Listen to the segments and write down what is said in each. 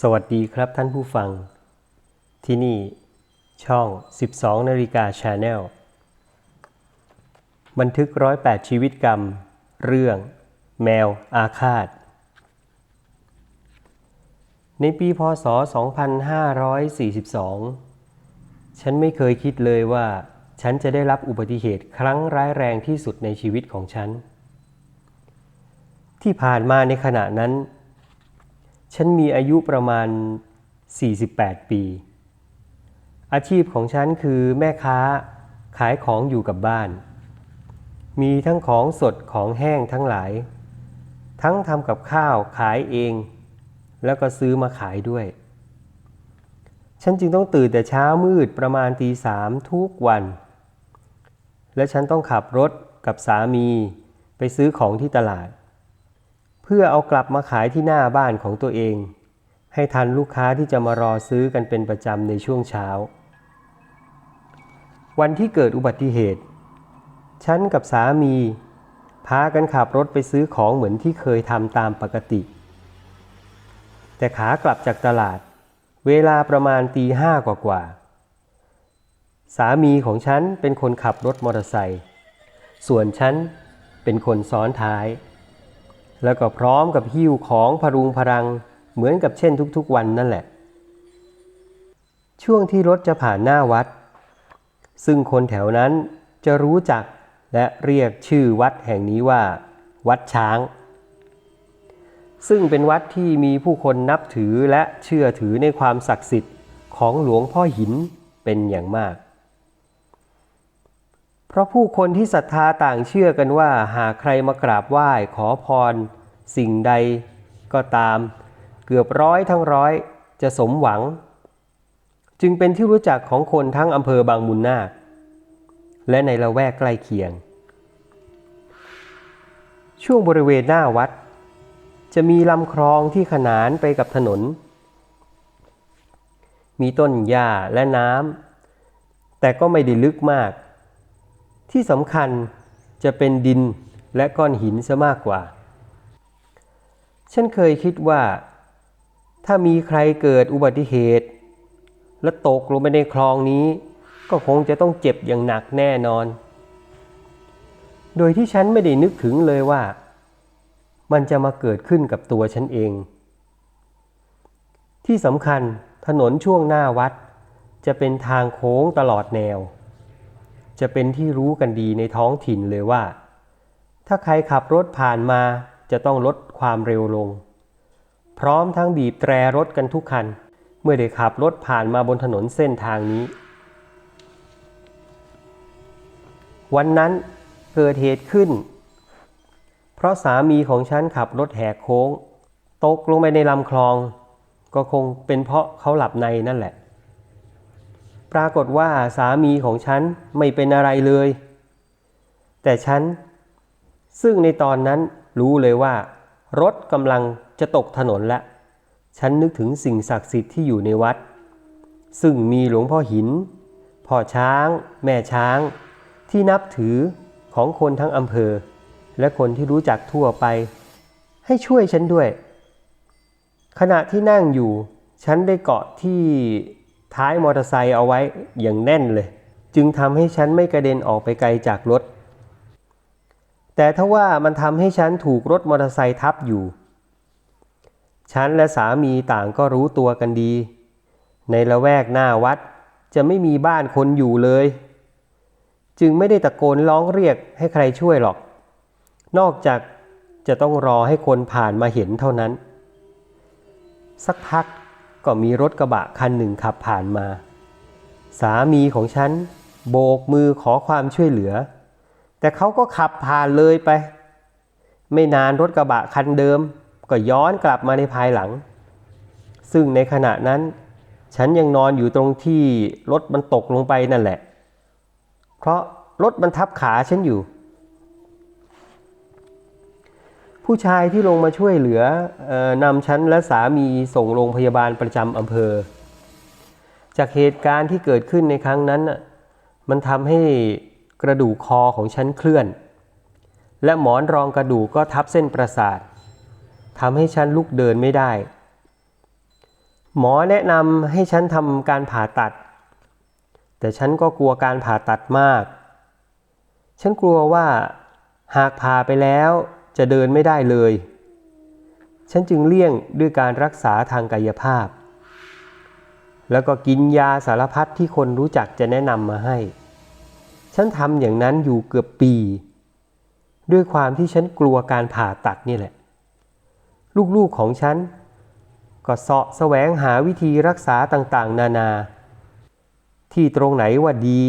สวัสดีครับท่านผู้ฟัง ที่นี่ช่อง 12 นาฬิกาชาแนลบันทึกร้อยแปดชีวิตกรรม เรื่อง แมวอาฆาต ในปีพศ 2542 ฉันไม่เคยคิดเลยว่าฉันจะได้รับอุบัติเหตุครั้งร้ายแรงที่สุดในชีวิตของฉัน ที่ผ่านมาในขณะนั้น ฉันมีอายุประมาณ 48 ปี อาชีพของฉันคือแม่ค้าขายของอยู่กับบ้าน มีทั้งของสดของแห้งทั้งหลาย ทั้งทำกับข้าวขายเอง แล้วก็ซื้อมาขายด้วย ฉันจึงต้องตื่นแต่เช้ามืดประมาณตีสามทุกวัน และฉันต้องขับรถกับสามีไปซื้อของที่ตลาด เพื่อเอากลับมาขายที่หน้าบ้านของตัวเอง ให้ทันลูกค้าที่จะมารอซื้อกันเป็นประจำในช่วงเช้า วันที่เกิดอุบัติเหตุ ฉันกับสามี พากันขับรถไปซื้อของเหมือนที่เคยทำตามปกติ แต่ขากลับจากตลาด เวลาประมาณตีห้ากว่าๆสามีของฉันเป็นคนขับรถมอเตอร์ไซค์ ส่วนฉันเป็นคนซ้อนท้าย แล้วก็พร้อมกับหิ้วของพรุงพรังเหมือนกับเช่นทุกๆวันนั่นแหละ ช่วงที่รถจะผ่านหน้าวัด ซึ่งคนแถวนั้นจะรู้จักและเรียกชื่อวัดแห่งนี้ว่า วัดช้าง ซึ่งเป็นวัดที่มีผู้คนนับถือและเชื่อถือในความศักดิ์สิทธิ์ของหลวงพ่อหินเป็นอย่างมาก เพราะผู้คนที่ศรัทธาต่างเชื่อกันว่า หากใครมากราบไหว้ขอพร สิ่งใดก็ตาม เกือบร้อยทั้งร้อยจะสมหวัง จึงเป็นที่รู้จักของคนทั้งอำเภอบางมุนนาค และในละแวกใกล้เคียง ช่วงบริเวณหน้าวัด จะมีลำคลองที่ขนานไปกับถนน มีต้นหญ้าและน้ำแต่ก็ไม่ได้ลึกมาก ที่สำคัญจะเป็นดินและก้อนหินซะมากกว่า ฉันเคยคิดว่า ถ้ามีใครเกิดอุบัติเหตุ และตกลงไปในคลองนี้ ก็คงจะต้องเจ็บอย่างหนักแน่นอน โดยที่ฉันไม่ได้นึกถึงเลยว่า มันจะมาเกิดขึ้นกับตัวฉันเอง ที่สำคัญถนนช่วงหน้าวัด จะเป็นทางโค้งตลอดแนว จะเป็นที่รู้กันดีในท้องถิ่นเลยว่า ถ้าใครขับรถผ่านมาจะต้องลดความเร็วลง พร้อมทั้งบีบแตรรถกันทุกคัน เมื่อได้ขับรถผ่านมาบนถนนเส้นทางนี้ วันนั้นเกิดเหตุขึ้น เพราะสามีของฉันขับรถแหกโค้ง ตกลงไปในลำคลอง ก็คงเป็นเพราะเขาหลับในนั่นแหละ ปรากฏว่าสามีของฉันไม่เป็นอะไรเลย แต่ฉัน ซึ่งในตอนนั้นรู้เลยว่า รถกำลังจะตกถนนล้วฉันนึกถึงสิ่งศักดิ์สิทธิ์ที่อยู่ในวัด ซึ่งมีหลวงพ่อหิน พ่อช้าง แม่ช้าง ที่นับถือของคนทั้งอำเภอ และคนที่รู้จักทั่วไป ให้ช่วยฉันด้วย ขณะที่นั่งอยู่ ฉันได้เกาะที่ ท้ายมอเตอร์ไซค์เอาไว้อย่างแน่นเลย จึงทำให้ฉันไม่กระเด็นออกไปไกลจากรถ แต่ถ้าว่ามันทำให้ฉันถูกรถมอเตอร์ไซค์ทับอยู่ ฉันและสามีต่างก็รู้ตัวกันดี ในละแวกหน้าวัดจะไม่มีบ้านคนอยู่เลย จึงไม่ได้ตะโกนร้องเรียกให้ใครช่วยหรอก นอกจากจะต้องรอให้คนผ่านมาเห็นเท่านั้น สักพัก ก็มีรถกระบะคันหนึ่งขับผ่านมา สามีของฉันโบกมือขอความช่วยเหลือ แต่เขาก็ขับผ่านเลยไป ไม่นานรถกระบะคันเดิม ก็ย้อนกลับมาในภายหลัง ซึ่งในขณะนั้น ฉันยังนอนอยู่ตรงที่รถมันตกลงไปนั่นแหละ เพราะรถมันทับขาฉันอยู่ ผู้ชายที่ลงมาช่วยเหลืออนำฉันและสามีส่งโรงพยาบาลประจำอำเภอ จากเหตุการณ์ที่เกิดขึ้นในครั้งนั้น มันทำให้กระดูกคอของฉันเคลื่อน และหมอนรองกระดูกก็ทับเส้นประสาททำให้ฉันลุกเดินไม่ได้ หมอแนะนำให้ฉันทำการผ่าตัด แต่ฉันก็กลัวการผ่าตัดมาก ฉันกลัวว่าหากผ่าไปแล้ว จะเดินไม่ได้เลย ฉันจึงเลี่ยงด้วยการรักษาทางกายภาพ แล้วก็กินยาสารพัดที่คนรู้จักจะแนะนำมาให้ ฉันทำอย่างนั้นอยู่เกือบปี ด้วยความที่ฉันกลัวการผ่าตัดนี่แหละ ลูกๆของฉันก็เสาะแสวงหาวิธีรักษาต่างๆ นานา ที่ตรงไหนว่าดี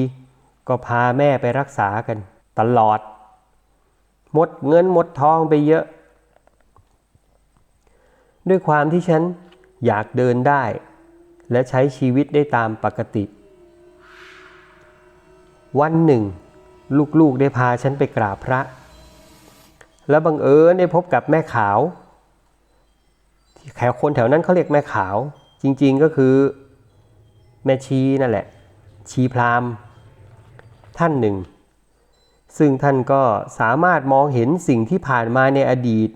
ก็พาแม่ไปรักษากัน ตลอด หมดเงินหมดทองไปเยอะ ด้วยความที่ฉันอยากเดินได้ และใช้ชีวิตได้ตามปกติ วันหนึ่ง ลูกๆได้พาฉันไปกราบพระ แล้วบังเอิญได้พบกับแม่ขาวแถวคนแถวนั้นเขาเรียกแม่ขาว จริงๆก็คือ แม่ชีนั่นแหละ ชีพราหมณ์ท่านหนึ่ง ซึ่งท่านก็สามารถมองเห็นสิ่งที่ผ่านมาในอดีต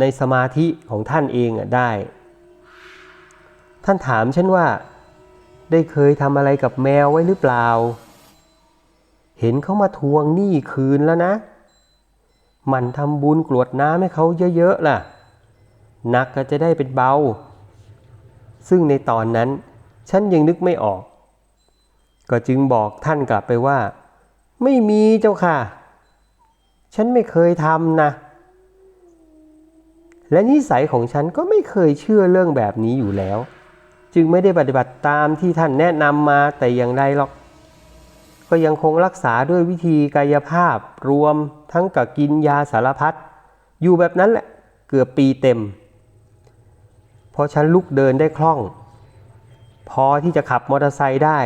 ในสมาธิของท่านเองได้ ท่านถามฉันว่า ได้เคยทำอะไรกับแมวไว้หรือเปล่า เห็นเขามาทวงหนี้คืนแล้วนะ มันทำบุญกรวดน้ำให้เขาเยอะๆล่ะหนักก็จะได้เป็นเบา ซึ่งในตอนนั้นฉันยังนึกไม่ออก ก็จึงบอกท่านกลับไปว่า ไม่มีเจ้าค่ะ ฉันไม่เคยทำนะ และนิสัยของฉันก็ไม่เคยเชื่อเรื่องแบบนี้อยู่แล้ว จึงไม่ได้ปฏิบัติตามที่ท่านแนะนำมาแต่อย่างใดหรอก ก็ยังคงรักษาด้วยวิธีกายภาพรวมทั้งกับกินยาสารพัดอยู่แบบนั้นแหละเกือบปีเต็ม พอฉันลุกเดินได้คล่อง พอที่จะขับมอเตอร์ไซค์ได้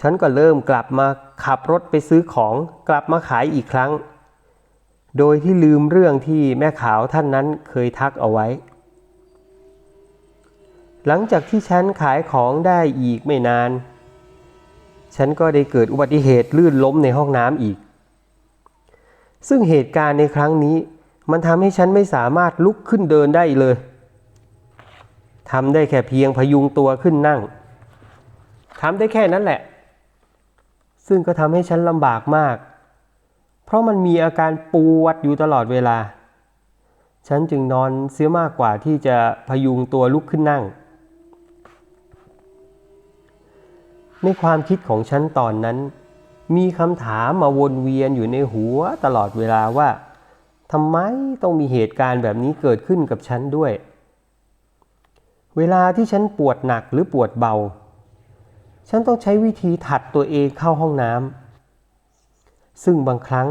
ฉันก็เริ่มกลับมาขับรถไปซื้อของกลับมาขายอีกครั้ง โดยที่ลืมเรื่องที่แม่ขาวท่านนั้นเคยทักเอาไว้ หลังจากที่ฉันขายของได้อีกไม่นาน ฉันก็ได้เกิดอุบัติเหตุลื่นล้มในห้องน้ำอีก ซึ่งเหตุการณ์ในครั้งนี้มันทำให้ฉันไม่สามารถลุกขึ้นเดินได้เลยทำได้แค่เพียงพยุงตัวขึ้นนั่งทำได้แค่นั้นแหละ ซึ่งก็ทำให้ฉันลำบากมาก เพราะมันมีอาการปวดอยู่ตลอดเวลา ฉันจึงนอนเสียมากกว่าที่จะพยุงตัวลุกขึ้นนั่ง ในความคิดของฉันตอนนั้น มีคำถามมาวนเวียนอยู่ในหัวตลอดเวลาว่าทำไมต้องมีเหตุการณ์แบบนี้เกิดขึ้นกับฉันด้วย เวลาที่ฉันปวดหนักหรือปวดเบา ฉันต้องใช้วิธีถัดตัวเองเข้าห้องน้ำซึ่งบางครั้ง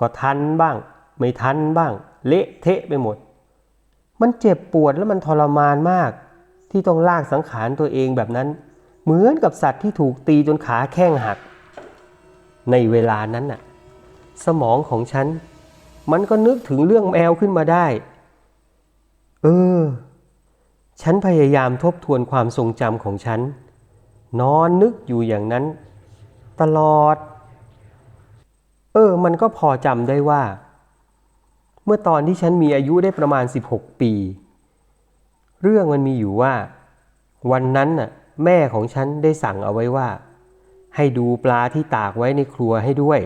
ก็ทันบ้าง ไม่ทันบ้าง เละเทะไปหมด มันเจ็บปวดและมันทรมานมาก ที่ต้องลากสังขารตัวเองแบบนั้น เหมือนกับสัตว์ที่ถูกตีจนขาแข้งหัก ในเวลานั้นน่ะ สมองของฉัน มันก็นึกถึงเรื่องแมวขึ้นมาได้ เออ ฉันพยายามทบทวนความทรงจำของฉัน นอนนึกอยู่อย่างนั้น ตลอด เออ มันก็พอจำได้ว่า เมื่อตอนที่ฉันมีอายุได้ประมาณ 16 ปี เรื่องมันมีอยู่ว่า วันนั้นน่ะแม่ของฉันได้สั่งเอาไว้ว่า ให้ดูปลาที่ตากไว้ในครัวให้ด้วย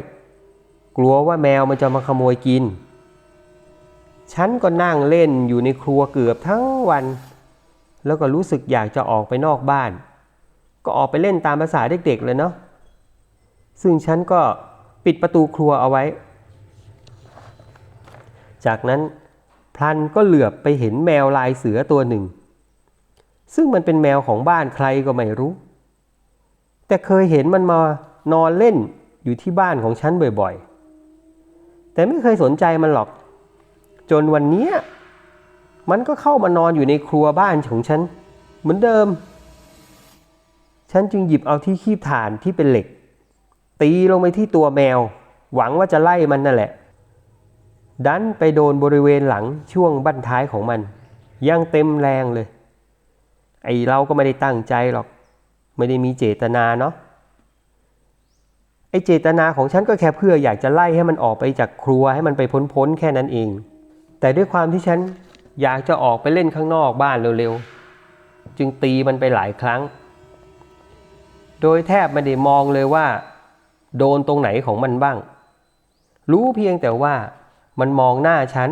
กลัวว่าแมวมันจะมาขโมยกิน ฉันก็นั่งเล่นอยู่ในครัวเกือบทั้งวัน แล้วก็รู้สึกอยากจะออกไปนอกบ้าน ก็ออกไปเล่นตามภาษาเด็กๆเลยเนาะซึ่งฉันก็ปิดประตูครัวเอาไว้ จากนั้นพลันก็เหลือบไปเห็นแมวลายเสือตัวหนึ่ง ซึ่งมันเป็นแมวของบ้านใครก็ไม่รู้ แต่เคยเห็นมันมานอนเล่นอยู่ที่บ้านของฉันบ่อยๆ แต่ไม่เคยสนใจมันหรอก จนวันนี้มันก็เข้ามานอนอยู่ในครัวบ้านของฉัน เหมือนเดิม ฉันจึงหยิบเอาที่คีบถ่านที่เป็นเหล็ก ตีลงไปที่ตัวแมว หวังว่าจะไล่มันนั่นแหละ ดันไปโดนบริเวณหลังช่วงบั้นท้ายของมัน ยังเต็มแรงเลย ไอเราก็ไม่ได้ตั้งใจหรอก ไม่ได้มีเจตนาเนาะไอเจตนาของฉันก็แค่เพื่ออยากจะไล่ให้มันออกไปจากครัวให้มันไปพ้นๆแค่นั้นเอง แต่ด้วยความที่ฉันอยากจะออกไปเล่นข้างนอกบ้านเร็วๆ จึงตีมันไปหลายครั้ง โดยแทบไม่ได้มองเลยว่า โดนตรงไหนของมันบ้าง รู้เพียงแต่ว่ามันมองหน้าฉัน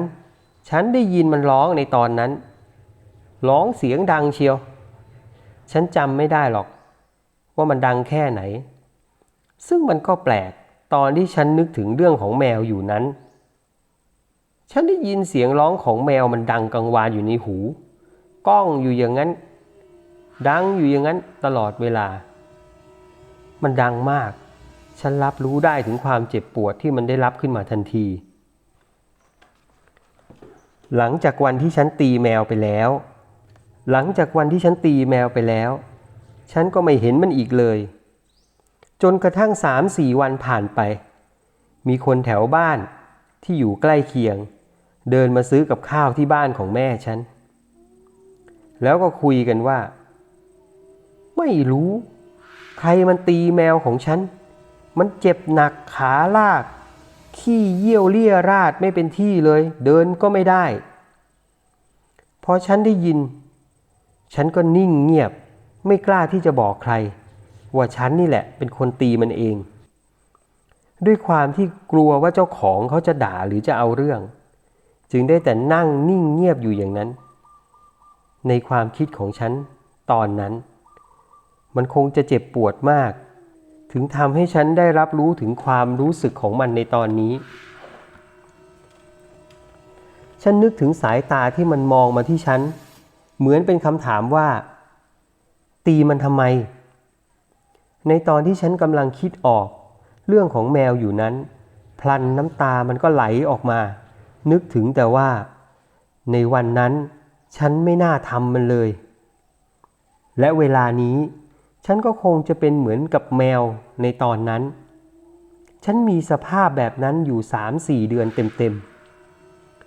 ฉันได้ยินมันร้องในตอนนั้น ร้องเสียงดังเชียว ฉันจำไม่ได้หรอก ว่ามันดังแค่ไหน ซึ่งมันก็แปลกตอนที่ฉันนึกถึงเรื่องของแมวอยู่นั้น ฉันได้ยินเสียงร้องของแมวมันดังกังวานอยู่ในหู ก้องอยู่อย่างนั้น ดังอยู่อย่างนั้นตลอดเวลา มันดังมาก ฉันรับรู้ได้ถึงความเจ็บปวดที่มันได้รับขึ้นมาทันที หลังจากวันที่ฉันตีแมวไปแล้ว หลังจากวันที่ฉันตีแมวไปแล้ว ฉันก็ไม่เห็นมันอีกเลย จนกระทั่งสามสี่วันผ่านไป มีคนแถวบ้านที่อยู่ใกล้เคียง เดินมาซื้อกับข้าวที่บ้านของแม่ฉัน แล้วก็คุยกันว่า ไม่รู้ รมันตีแมวของฉัน มันเจ็บหนักขาลาก ขี้เยี่ยวเลี่ยราดไม่เป็นที่เลย เดินก็ไม่ได้ พอฉันได้ยิน ฉันก็นิ่งเงียบ ไม่กล้าที่จะบอกใคร ว่าฉันนี่แหละเป็นคนตีมันเอง ด้วยความที่กลัวว่าเจ้าของเขาจะด่าหรือจะเอาเรื่อง จึงได้แต่นั่งนิ่งเงียบอยู่อย่างนั้น ในความคิดของฉันตอนนั้น มันคงจะเจ็บปวดมาก ถึงทำให้ฉันได้รับรู้ถึงความรู้สึกของมันในตอนนี้ ฉันนึกถึงสายตาที่มันมองมาที่ฉัน เหมือนเป็นคำถามว่า ตีมันทำไม ในตอนที่ฉันกำลังคิดออก เรื่องของแมวอยู่นั้น พลันน้ำตามันก็ไหลออกมา นึกถึงแต่ว่า ในวันนั้นฉันไม่น่าทำมันเลย และเวลานี้ ฉันก็คงจะเป็นเหมือนกับแมวในตอนนั้น ฉันมีสภาพแบบนั้นอยู่สามสี่เดือนเต็ม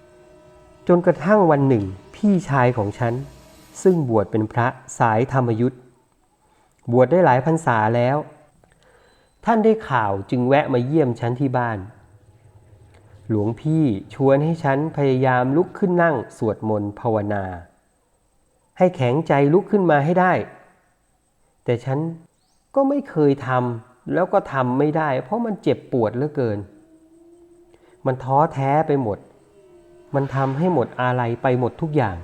ๆ จนกระทั่งวันหนึ่งพี่ชายของฉัน ซึ่งบวชเป็นพระสายธรรมยุทธ์บวชได้หลายพรรษาแล้ว ท่านได้ข่าวจึงแวะมาเยี่ยมฉันที่บ้าน หลวงพี่ชวนให้ฉันพยายามลุกขึ้นนั่งสวดมนต์ภาวนา ให้แข็งใจลุกขึ้นมาให้ได้ แต่ฉันก็ไม่เคยทำแล้วก็ทำไม่ได้ เพราะมันเจ็บปวดเหลือเกิน มันท้อแท้ไปหมด มันทำให้หมดอาลัยไปหมดทุกอย่าง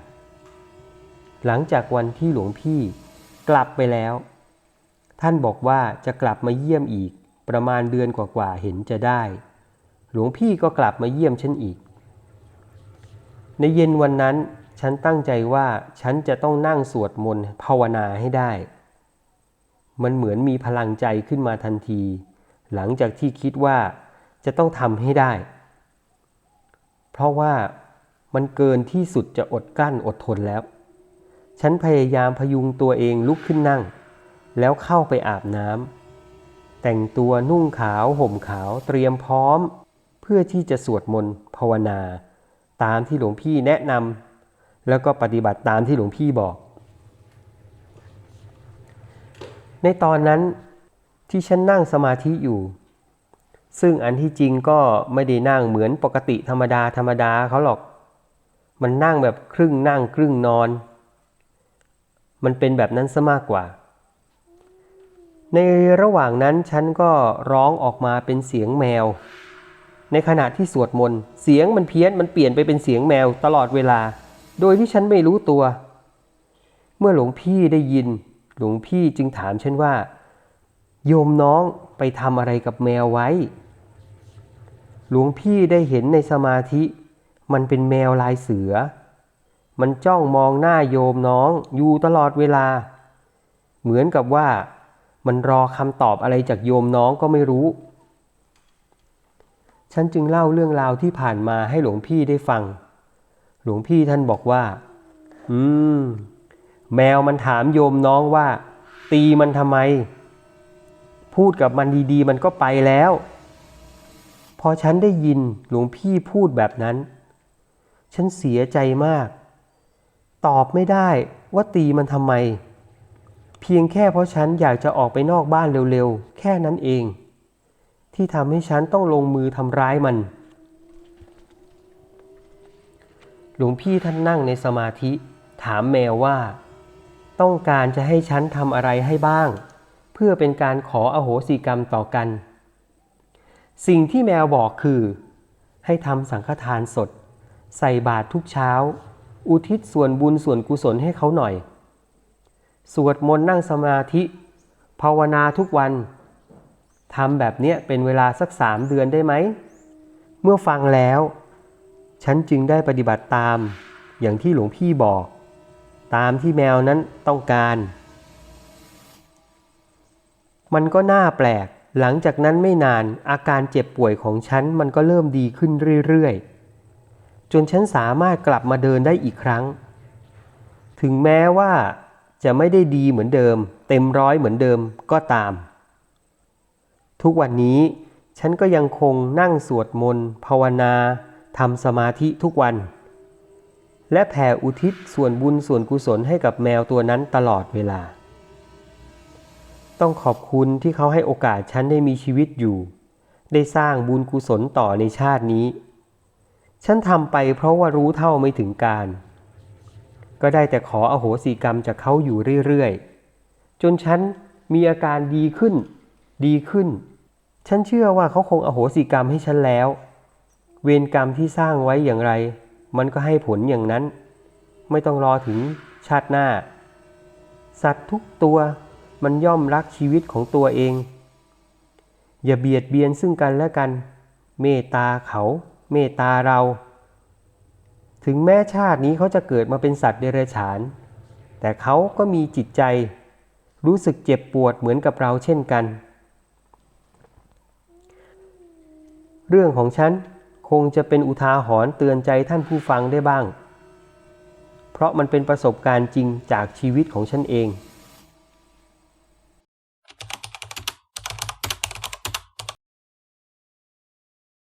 หลังจากวันที่หลวงพี่กลับไปแล้ว ท่านบอกว่าจะกลับมาเยี่ยมอีก ประมาณเดือนกว่าๆเห็นจะได้ หลวงพี่ก็กลับมาเยี่ยมฉันอีก ในเย็นวันนั้นฉันตั้งใจว่าฉันจะต้องนั่งสวดมนต์ภาวนาให้ได้ มันเหมือนมีพลังใจขึ้นมาทันที หลังจากที่คิดว่าจะต้องทำให้ได้ เพราะว่ามันเกินที่สุดจะอดกลั้นอดทนแล้ว ฉันพยายามพยุงตัวเองลุกขึ้นนั่ง แล้วเข้าไปอาบน้ำแต่งตัวนุ่งขาวห่มขาวเตรียมพร้อม เพื่อที่จะสวดมนต์ภาวนา ตามที่หลวงพี่แนะนำแล้วก็ปฏิบัติตามที่หลวงพี่บอก ในตอนนั้นที่ฉันนั่งสมาธิอยู่ ซึ่งอันที่จริงก็ไม่ได้นั่งเหมือนปกติธรรมดาธรรมดาเขาหรอก มันนั่งแบบครึ่งนั่งครึ่งนอน มันเป็นแบบนั้นซะมากกว่า ในระหว่างนั้นฉันก็ร้องออกมาเป็นเสียงแมว ในขณะที่สวดมนต์เสียงมันเพี้ยนมันเปลี่ยนไปเป็นเสียงแมวตลอดเวลา โดยที่ฉันไม่รู้ตัว เมื่อหลวงพี่ได้ยิน หลวงพี่จึงถามฉันว่า โยมน้องไปทำอะไรกับแมวไว้ หลวงพี่ได้เห็นในสมาธิมันเป็นแมวลายเสือ มันจ้องมองหน้าโยมน้องอยู่ตลอดเวลา เหมือนกับว่ามันรอคำตอบอะไรจากโยมน้องก็ไม่รู้ ฉันจึงเล่าเรื่องราวที่ผ่านมาให้หลวงพี่ได้ฟัง หลวงพี่ท่านบอกว่า อืม แมวมันถามโยมน้องว่า ตีมันทำไม พูดกับมันดีๆ มันก็ไปแล้ว พอฉันได้ยินหลวงพี่พูดแบบนั้น ฉันเสียใจมาก ตอบไม่ได้ว่าตีมันทำไม เพียงแค่เพราะฉันอยากจะออกไปนอกบ้านเร็วๆ แค่นั้นเอง ที่ทำให้ฉันต้องลงมือทำร้ายมันหลวงพี่ท่านนั่งในสมาธิ ถามแมวว่า ต้องการจะให้ฉันทำอะไรให้บ้าง เพื่อเป็นการขออโหสิกรรมต่อกัน สิ่งที่แมวบอกคือ ให้ทำสังฆทานสด ใส่บาตรทุกเช้า อุทิศส่วนบุญส่วนกุศลให้เขาหน่อย สวดมนต์นั่งสมาธิ ภาวนาทุกวันทำแบบเนี้ยเป็นเวลาสักสามเดือนได้ไหม เมื่อฟังแล้ว ฉันจึงได้ปฏิบัติตามอย่างที่หลวงพี่บอก ตามที่แมวนั้นต้องการ มันก็น่าแปลก หลังจากนั้นไม่นานอาการเจ็บป่วยของฉันมันก็เริ่มดีขึ้นเรื่อยๆ จนฉันสามารถกลับมาเดินได้อีกครั้ง ถึงแม้ว่าจะไม่ได้ดีเหมือนเดิม เต็มร้อยเหมือนเดิมก็ตาม ทุกวันนี้ฉันก็ยังคงนั่งสวดมนต์ภาวนาทำสมาธิทุกวัน และแผ่อุทิศส่วนบุญส่วนกุศลให้กับแมวตัวนั้นตลอดเวลา ต้องขอบคุณที่เขาให้โอกาสฉันได้มีชีวิตอยู่ ได้สร้างบุญกุศลต่อในชาตินี้ ฉันทำไปเพราะว่ารู้เท่าไม่ถึงการ ก็ได้แต่ขออโหสิกรรมจากเขาอยู่เรื่อยๆ จนฉันมีอาการดีขึ้น ดีขึ้น ฉันเชื่อว่าเขาคงอโหสิกรรมให้ฉันแล้ว เวรกรรมที่สร้างไว้อย่างไร มันก็ให้ผลอย่างนั้น ไม่ต้องรอถึงชาติหน้า สัตว์ทุกตัวมันย่อมรักชีวิตของตัวเอง อย่าเบียดเบียนซึ่งกันและกัน เมตตาเขา เมตตาเรา ถึงแม้ชาตินี้เขาจะเกิดมาเป็นสัตว์เดรัจฉาน แต่เขาก็มีจิตใจ รู้สึกเจ็บปวดเหมือนกับเราเช่นกัน เรื่องของฉัน คงจะเป็นอุทาหรณ์เตือนใจท่านผู้ฟังได้บ้าง เพราะมันเป็นประสบการณ์จริงจากชีวิตของฉันเอง